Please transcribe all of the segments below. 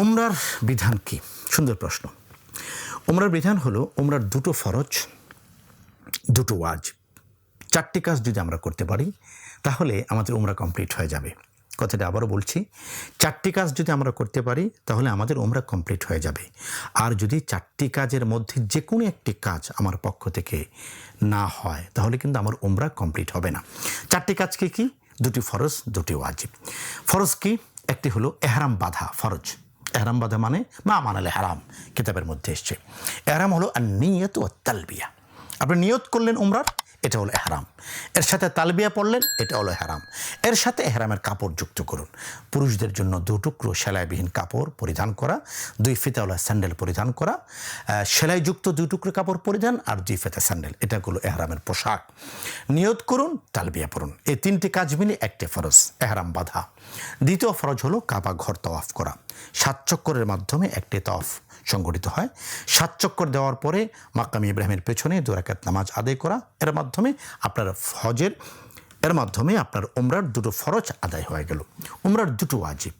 ওমরার বিধান কি? সুন্দর প্রশ্ন। ওমরার বিধান হলো ওমরার দুটো ফরজ, দুটো ওয়াজ। চারটি কাজ যদি আমরা করতে পারি, তাহলে আমাদের ওমরা কমপ্লিট হয়ে যাবে। কথাটা আবারও বলছি, চারটি কাজ যদি আমরা করতে পারি, তাহলে আমাদের ওমরা কমপ্লিট হয়ে যাবে। আর যদি চারটি কাজের মধ্যে যে কোনো একটি কাজ আমার পক্ষ থেকে না হয়, তাহলে কিন্তু আমার ওমরা কমপ্লিট হবে না। চারটি কাজ কি কি? দুটি ফরজ, দুটি ওয়াজিব। ফরজ কি? একটি হলো এহরাম বাধা, ফরজ। এহরাম বাধা মানে মা মানালে হারাম, কিতাবের মধ্যে এসছে। এহরাম হলো আর নিয়ত ও তালবিয়া আপনি নিয়ত করলেন উমরার এটা হলো এহরাম। এর সাথে তালবিয়া পড়লেন, এটা হলো হেরাম এর সাথে এহরামের কাপড় যুক্ত করুন। পুরুষদের জন্য দু টুকরো সেলাইবিহীন কাপড় পরিধান করা, দুই ফিতাওয়ালা স্যান্ডেল পরিধান করা সেলাইযুক্ত দুই টুকরো কাপড় পরিধান আর দুই ফিতা স্যান্ডেল। এটা হলো এহরামের পোশাক। নিয়ত করুন, তালবিয়া পড়ুন। এই তিনটি কাজ মিলে একটি ফরজ, এহরাম বাধা। দ্বিতীয় ফরজ হলো কাবা ঘর তওয়াফ করা। সাত চক্করের মাধ্যমে একটি তওয়াফ সংগঠিত হয়। সাত চক্কর দেওয়ার পরে মাকাম ইব্রাহিমের পেছনে দুরাকাত নামাজ আদায় করা। এর মাধ্যমে আপনার ফজের, এর মাধ্যমে আপনার উমরার দুটো ফরজ আদায় হয়ে গেল। উমরার দুটো ওয়াজিব।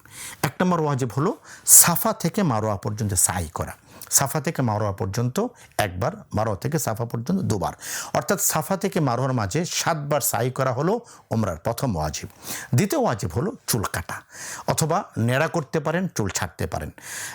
এক নম্বর ওয়াজিব হলো সাফা থেকে মারোয়া পর্যন্ত সাই করা। সাফা থেকে মারোয়া পর্যন্ত একবার, মারোয়া থেকে সাফা পর্যন্ত দুবার। অর্থাৎ সাফা থেকে মারোয়ার মাঝে সাতবার সাই করা হলো ওমরার প্রথম ওয়াজিব। দ্বিতীয় ওয়াজিব হলো চুল কাটা। অথবা নেড়া করতে পারেন, চুল ছাড়তে পারেন।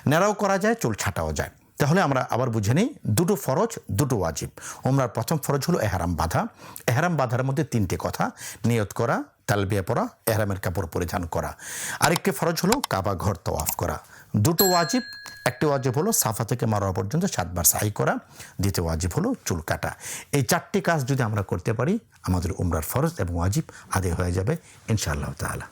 নেড়াও করা যায়, চুল ছাটাও যায়। তাহলে আমরা আবার বুঝে নিই, দুটো ফরজ, দুটো ওয়াজিব। ওমরার প্রথম ফরজ হলো এহারাম বাধা। এহারাম বাধার মধ্যে তিনটে কথা, নিয়ত করা, তালবিয়া পরা এহরামের কাপড় পরিধান করা। আরেকটি ফরজ হলো কাবা ঘর তওয়াফ করা। দুটো ওয়াজিব, একটি ওয়াজিব হলো সাফা থেকে মারোয়া পর্যন্ত সাতবার সাই করা, দ্বিতীয় ওয়াজিব হলো চুল কাটা। এই চারটি কাজ যদি আমরা করতে পারি, আমাদের উমরার ফরজ এবং ওয়াজিব আদায় হয়ে যাবে, ইনশাআল্লাহ তাআলা।